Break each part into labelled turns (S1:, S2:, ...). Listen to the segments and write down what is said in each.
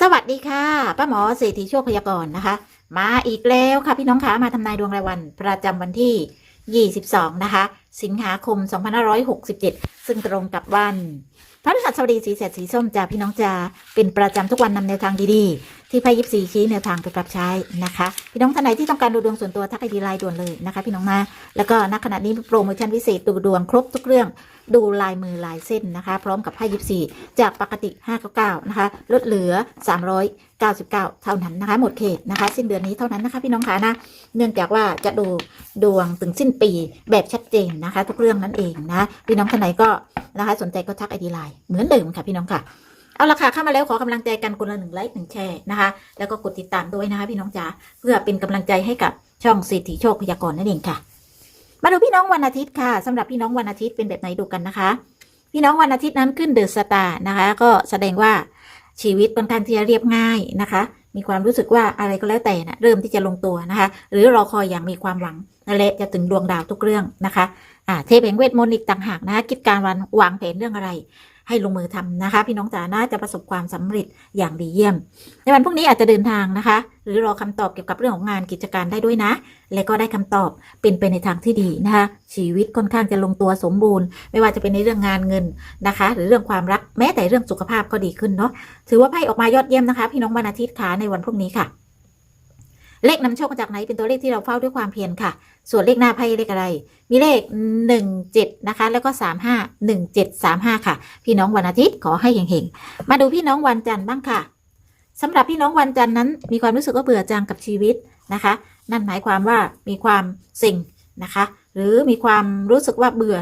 S1: สวัสดีค่ะป้าหมอเศรษฐีโชคพยากรณ์นะคะ มาอีกแล้วค่ะพี่น้องคะมาทำนายดวงรายวัน ประจำวันที่ 22 นะคะ สิงหาคม 2567 ซึ่งตรงกับวันพระฤหัสบดีสีแสดสีส้มจ้าพี่น้องจะเป็นประจำทุกวันนำแนวทางดีๆที่ไพ่ยิปซีชี้แนวทางไปปรับใช้นะคะ พี่น้องท่านไหนที่ต้องการดูดวงส่วนตัวทักไอดีไลน์ด่วนเลยนะคะ พี่น้องนะแล้วก็ณขณะนี้โปรโมชั่นพิเศษดูดวงครบทุกเรื่องดูลายมือลายเส้นนะคะ พร้อมกับไพ่ยิปซีจากปกติ 599 นะคะ ลดเหลือ 399 เท่านั้นนะคะ หมดเขตนะคะ สิ้นเดือนนี้เท่านั้นนะคะ พี่น้องคะนะ เนื่องจากว่าจะดูดวงถึงสิ้นปีแบบชัดเจนนะคะ ทุกเรื่องนั่นเองนะ พี่น้องท่านไหนก็นะคะ สนใจก็ทักไอดีไลน์เหมือนเดิมค่ะพี่น้องค่ะ เอาละค่ะเข้ามาแล้วขอกำลังใจกันคนละหนึ่งไลค์หนึ่งแชร์นะคะ แล้วก็กดติดตามด้วยนะคะ พี่น้องจ๋าเพื่อเป็นกำลังใจให้กับช่องเศรษฐีโชคพยากรณ์นั่นเองค่ะ มาดูพี่น้องวันอาทิตย์ค่ะสำหรับพี่น้องวันอาทิตย์เป็นแบบไหนดูกันนะคะ พี่น้องวันอาทิตย์นั้นขึ้นเดอะสตาร์นะคะ ก็แสดงว่าชีวิตค่อนข้างที่จะเรียบง่ายนะคะ มีความรู้สึกว่าอะไรก็แล้วแต่นะเริ่มที่จะลงตัวนะคะ หรือรอคอยอย่างมีความหวังนั่นแหละจะถึงดวงดาวทุกเรื่องนะคะอ่าเทพแห่งเวทมนต์อีกต่างหากนะคะคิดการวันวางแผนเรื่องอะไร ให้ลงมือทำนะคะ พี่น้องจ๋าน่าจะประสบความสำเร็จอย่างดีเยี่ยม ในวันพรุ่งนี้อาจจะเดินทางนะคะ หรือรอคำตอบเกี่ยวกับเรื่องของงานกิจการได้ด้วยนะ และก็ได้คำตอบเป็นไปในทางที่ดีนะคะ ชีวิตค่อนข้างจะลงตัวสมบูรณ์ ไม่ว่าจะเป็นในเรื่องงานเงินนะคะ หรือเรื่องความรักแม้แต่เรื่องสุขภาพก็ดีขึ้นเนาะถือว่าไพ่ออกมายอดเยี่ยมนะคะ พี่น้องวันอาทิตย์ค่ะในวันพรุ่งนี้ค่ะ เลขนำโชคมาจากไหนเป็นตัวเลขที่เราเฝ้าด้วยความเพียรค่ะ ส่วนเลขหน้าไพ่เลขอะไร มีเลข 17 นะคะ แล้วก็ 35 1735 ค่ะ พี่น้องวันอาทิตย์ขอให้เฮงๆ มาดูพี่น้องวันจันทร์บ้างค่ะสำหรับพี่น้องวันจันทร์นั้น มีความรู้สึกว่าเบื่อจังกับชีวิตนะคะ นั่นหมายความว่ามีความเซ็งนะคะ หรือมีความรู้สึกว่าเบื่อ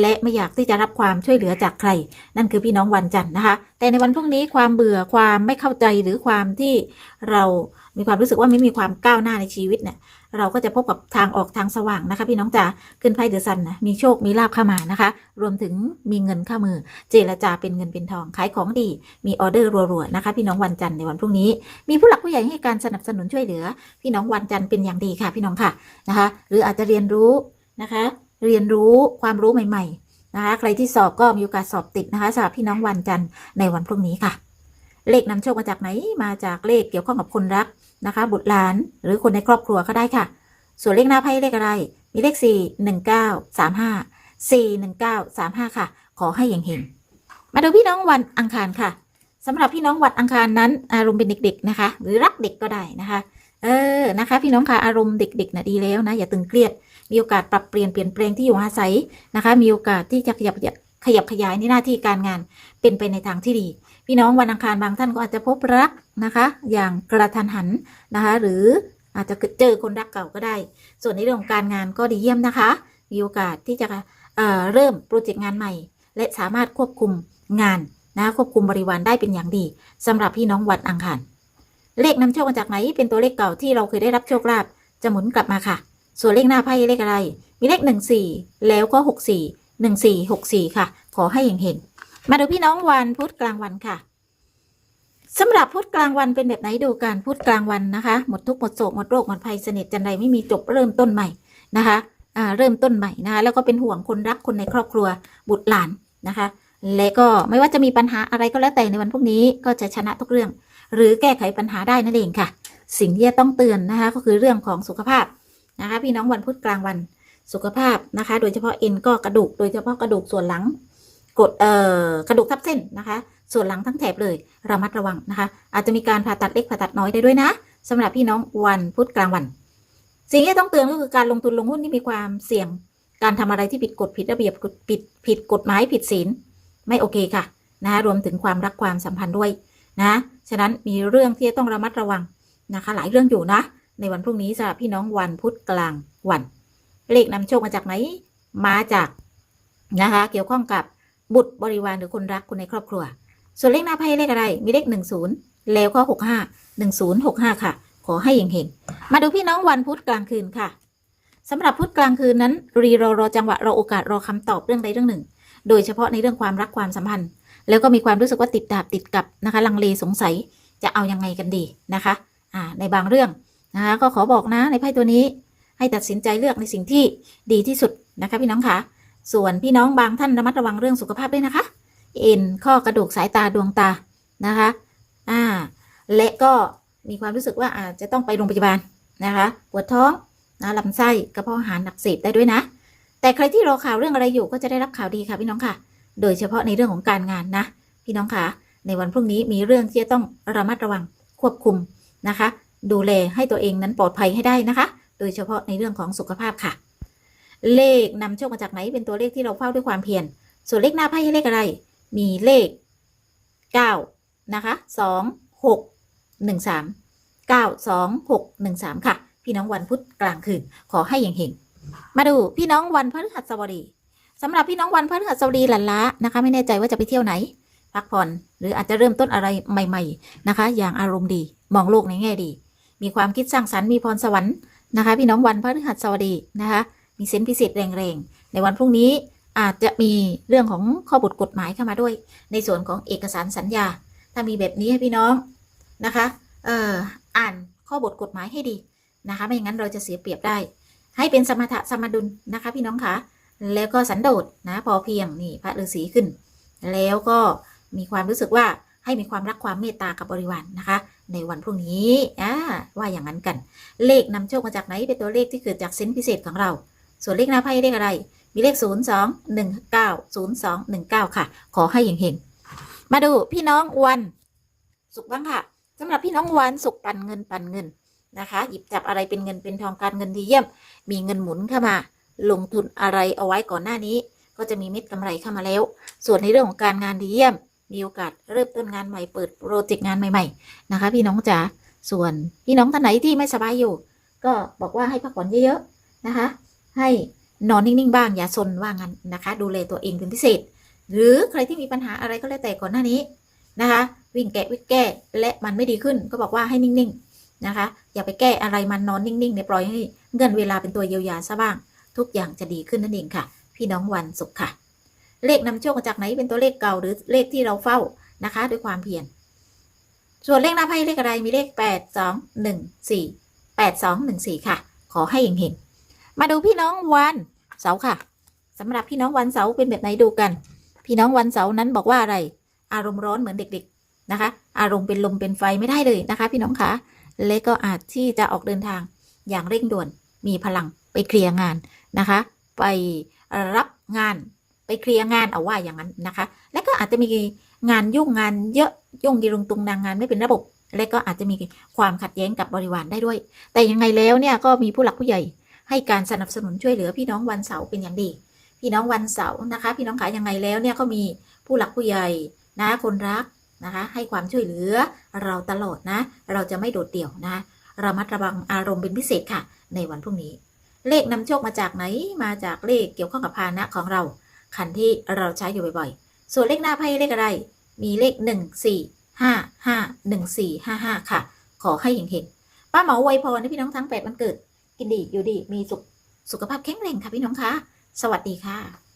S1: และไม่อยากที่จะรับความช่วยเหลือจากใคร นั่นคือพี่น้องวันจันทร์นะคะ แต่ในวันพรุ่งนี้ความเบื่อความไม่เข้าใจหรือความที่เรามีความรู้สึกว่าไม่มีความก้าวหน้าในชีวิตเนี่ยเราก็จะพบกับทางออกทางสว่างนะคะ พี่น้องจ๋าขึ้นไพ่เดอะซันนะมีโชคมีลาบเข้ามานะคะ รวมถึงมีเงินเข้ามือ เจรจาเป็นเงินเป็นทองขายของดี มีออเดอร์รัวๆนะคะ พี่น้องวันจันทร์ในวันพรุ่งนี้ มีผู้หลักผู้ใหญ่ให้การสนับสนุนช่วยเหลือ พี่น้องวันจันทร์เป็นอย่างดีค่ะ พี่น้องค่ะนะคะ หรืออาจจะเรียนรู้นะคะ เรียนรู้ความรู้ใหม่ ๆ นะคะ ใครที่สอบก็มีโอกาสสอบติดนะคะสำหรับพี่น้องวันจันทร์ในวันพรุ่งนี้ค่ะ เลขนำโชคมาจากไหน มาจากเลขเกี่ยวข้องกับคนรักนะคะ บุตรหลานหรือคนในครอบครัวก็ได้ค่ะ ส่วนเลขหน้าไพ่เลขอะไร มีเลข 4 1 9 3 5 4 1 9 3 5 ค่ะ ขอให้เฮงๆมาดูพี่น้องวันอังคารค่ะสำหรับพี่น้องวันอังคารนั้น อารมณ์เป็นเด็ก ๆนะคะ หรือรักเด็กก็ได้นะคะ เออนะคะ พี่น้องค่ะอารมณ์เด็กๆนะดีแล้วนะอย่าตึงเครียด มีโอกาสปรับเปลี่ยนเปลี่ยนแปลงที่อยู่อาศัยนะคะ มีโอกาสที่จะขยับขยับขยายในหน้าที่การงานเป็นไปในทางที่ดี พี่น้องวันอังคารบางท่านก็อาจจะพบรักนะคะ อย่างกระทันหันนะคะ หรืออาจจะเจอคนรักเก่าก็ได้ ส่วนในเรื่องของการงานก็ดีเยี่ยมนะคะ มีโอกาสที่จะเเริ่มโปรเจกต์งานใหม่ และสามารถควบคุมงานนะควบคุมบริวารได้เป็นอย่างดีสำหรับพี่น้องวันอังคาร เลขนำโชคมาจากไหนเป็นตัวเลขเก่าที่เราเคยได้รับโชคลาภจะหมุนกลับมาค่ะ ส่วนเลขหน้าไพ่เลขอะไร มีเลขหนึ่งสี่แล้วก็หกสี่หนึ่งสี่หกสี่ค่ะ ขอให้เห็นๆมาดูพี่น้องวันพุธกลางวันค่ะสำหรับพุธกลางวันเป็นแบบไหนดูกันพุธกลางวันนะคะ หมดทุกข์หมดโศกหมดโรคหมดภัยสนิทจันไรไม่มีจบเริ่มต้นใหม่นะคะเริ่มต้นใหม่นะคะแล้วก็เป็นห่วงคนรักคนในครอบครัวบุตรหลานนะคะ และก็ไม่ว่าจะมีปัญหาอะไรก็แล้วแต่ในวันพรุ่งนี้ก็จะชนะทุกเรื่อง หรือแก้ไขปัญหาได้นั่นเองค่ะ สิ่งที่จะต้องเตือนนะคะก็คือเรื่องของสุขภาพ นะคะ พี่น้องวันพุธกลางวันสุขภาพนะคะ โดยเฉพาะเอ็นก็กระดูก โดยเฉพาะกระดูกส่วนหลังกดเอ่อกระดูกทับเส้นนะคะ ส่วนหลังทั้งแถบเลยระมัดระวังนะคะ อาจจะมีการผ่าตัดเล็กผ่าตัดน้อยได้ด้วยนะสำหรับพี่น้องวันพุธกลางวัน สิ่งที่ต้องเตือนก็คือการลงทุนลงหุ้นที่มีความเสี่ยง การทำอะไรที่ผิดกฎผิดระเบียบผิดผิดกฎหมายผิดศีลไม่โอเคค่ะนะคะรวมถึงความรักความสัมพันธ์ด้วยนะฉะนั้นมีเรื่องที่จะต้องระมัดระวังนะคะ หลายเรื่องอยู่นะ ในวันพรุ่งนี้สำหรับพี่น้องวันพุธกลางวันเลขนำโชคมาจากไหน มาจากนะคะ เกี่ยวข้องกับบุตรบริวารหรือคนรักคนในครอบครัว ส่วนเลขหน้าไพ่เลขอะไร มีเลขหนึ่งศูนย์แล้วก็หกห้าหนึ่งศูนย์หกห้าค่ะ ขอให้เฮงๆมาดูพี่น้องวันพุธกลางคืนค่ะสำหรับพุธกลางคืนนั้น รีรอรอจังหวะรอโอกาสรอคำตอบเรื่องใดเรื่องหนึ่ง โดยเฉพาะในเรื่องความรักความสัมพันธ์ แล้วก็มีความรู้สึกว่าติดดาบติดกับนะคะ ลังเลสงสัยจะเอายังไงกันดีนะคะ อ่า ในบางเรื่อง นะคะก็ขอบอกนะในไพ่ตัวนี้ให้ตัดสินใจเลือกในสิ่งที่ดีที่สุดนะคะพี่น้องค่ะส่วนพี่น้องบางท่านระมัดระวังเรื่องสุขภาพด้วยนะคะ เอ็นข้อกระดูกสายตาดวงตานะคะอ่าและก็มีความรู้สึกว่าอาจจะต้องไปโรงพยาบาลนะคะปวดท้องนะลำไส้กระเพาะอาหารหนักเสพได้ด้วยนะ แต่ใครที่รอข่าวเรื่องอะไรอยู่ก็จะได้รับข่าวดีค่ะพี่น้องค่ะ โดยเฉพาะในเรื่องของการงานนะ พี่น้องค่ะในวันพรุ่งนี้มีเรื่องที่จะต้องระมัดระวังควบคุมนะคะ ดูแลให้ตัวเองนั้นปลอดภัยให้ได้นะคะ โดยเฉพาะในเรื่องของสุขภาพค่ะ เลขนำโชคมาจากไหนเป็นตัวเลขที่เราเฝ้าด้วยความเพียร ส่วนเลขหน้าไพ่เลขอะไร มีเลข 9 นะคะ 2 6 1 3 9 2 6 1 3 ค่ะ พี่น้องวันพุธกลางคืน ขอให้อย่างเฮงๆมาดูพี่น้องวันพฤหัสบดีสำหรับพี่น้องวันพฤหัสบดีหลันล้านะคะ ไม่แน่ใจว่าจะไปเที่ยวไหน พักผ่อนหรืออาจจะเริ่มต้นอะไรใหม่ ๆนะคะ อย่างอารมณ์ดีมองโลกในแง่ดี มีความคิดสร้างสรรค์มีพรสวรรค์นะคะ พี่น้องวันพฤหัสบดีนะคะ มีเซนส์พิเศษแรงๆ ในวันพรุ่งนี้อาจจะมีเรื่องของข้อบทกฎหมายเข้ามาด้วย ในส่วนของเอกสารสัญญา ถ้ามีแบบนี้ให้พี่น้องนะคะเอ่ออ่านข้อบทกฎหมายให้ดีนะคะ ไม่อย่างนั้นเราจะเสียเปรียบได้ ให้เป็นสมถะสมดุลนะคะ พี่น้องคะแล้วก็สันโดษนะพอเพียงนี่พระฤาษีขึ้น แล้วก็มีความรู้สึกว่าให้มีความรักความเมตตากับบริวารนนะคะ ในวันพรุ่งนี้อ่าว่าอย่างนั้นกัน เลขนำโชคมาจากไหนเป็นตัวเลขที่เกิดจากเซนส์พิเศษของเรา ส่วนเลขหน้าไพ่เลขอะไร มีเลข 0 2 1 9 0 2 1 9 ค่ะ ขอให้เฮงๆมาดูพี่น้องวันสุขบ้างค่ะสำหรับพี่น้องวันสุขปันเงินปันเงินนะคะ หยิบจับอะไรเป็นเงินเป็นทองการเงินดีเยี่ยม มีเงินหมุนเข้ามา ลงทุนอะไรเอาไว้ก่อนหน้านี้ ก็จะมีเม็ดกำไรเข้ามาแล้ว ส่วนในเรื่องของการงานดีเยี่ยม มีโอกาสเริ่มต้นงานใหม่เปิดโปรเจกต์งานใหม่ ๆ นะคะ พี่น้องจ๋าส่วนพี่น้องท่านไหนที่ไม่สบายอยู่ ก็บอกว่าให้พักผ่อนเยอะๆนะคะ ให้นอนนิ่งๆบ้างอย่าซนว่างั้นนะคะ ดูแลตัวเองเป็นพิเศษ หรือใครที่มีปัญหาอะไรก็แล้วแต่ก่อนหน้านี้นะคะ วิ่งแกะวิ่งแก้และมันไม่ดีขึ้น ก็บอกว่าให้นิ่งๆนะคะ อย่าไปแก้อะไรมันนอนนิ่งๆเนี่ยปล่อยให้เงินเวลาเป็นตัวเยียวยาซะบ้าง ทุกอย่างจะดีขึ้นนั่นเองค่ะ พี่น้องวันศุกร์ค่ะ เลขนำโชคมาจากไหนเป็นตัวเลขเก่าหรือเลขที่เราเฝ้านะคะ ด้วยความเพียรส่วนเลขหน้าไพ่เลขอะไรมีเลขแปดสองหนึ่งสี่แปดสองหนึ่งสี่ค่ะ ขอให้เห็นๆมาดูพี่น้องวันเสาร์ค่ะสำหรับพี่น้องวันเสาร์เป็นแบบไหนดูกัน พี่น้องวันเสาร์นั้นบอกว่าอะไร อารมณ์ร้อนเหมือนเด็ก ๆนะคะ อารมณ์เป็นลมเป็นไฟไม่ได้เลยนะคะ พี่น้องคะและก็อาจที่จะออกเดินทางอย่างเร่งด่วนมีพลังไปเคลียร์งานนะคะ ไปรับงาน ไปเคลียร์งานเอาว่าอย่างนั้นนะคะ และก็อาจจะมีงานยุ่งงานเยอะยุ่งยีรุงตุงนางงานไม่เป็นระบบ และก็อาจจะมีความขัดแย้งกับบริวารได้ด้วย แต่ยังไงแล้วเนี่ยก็มีผู้หลักผู้ใหญ่ให้การสนับสนุนช่วยเหลือพี่น้องวันเสาร์เป็นอย่างดี พี่น้องวันเสาร์นะคะ พี่น้องขายังไงแล้วเนี่ยก็มีผู้หลักผู้ใหญ่นะคนรักนะคะ ให้ความช่วยเหลือเราตลอดนะ เราจะไม่โดดเดี่ยวนะระมัดระวังอารมณ์เป็นพิเศษค่ะ ในวันพรุ่งนี้ เลขนำโชคมาจากไหนมาจากเลขเกี่ยวข้องกับพานะของเรา คันที่เราใช้อยู่บ่อยๆ ส่วนเลขหน้าไพ่เลขอะไร มีเลขหนึ่งสี่ห้าห้าหนึ่งสี่ห้าห้าค่ะ ขอให้เห็นๆป้าหมอไวยพรให้พี่น้องทั้งแปดวันเกิด กินดีอยู่ดีมีสุขสุขภาพแข็งแรงค่ะพี่น้องคะ สวัสดีค่ะ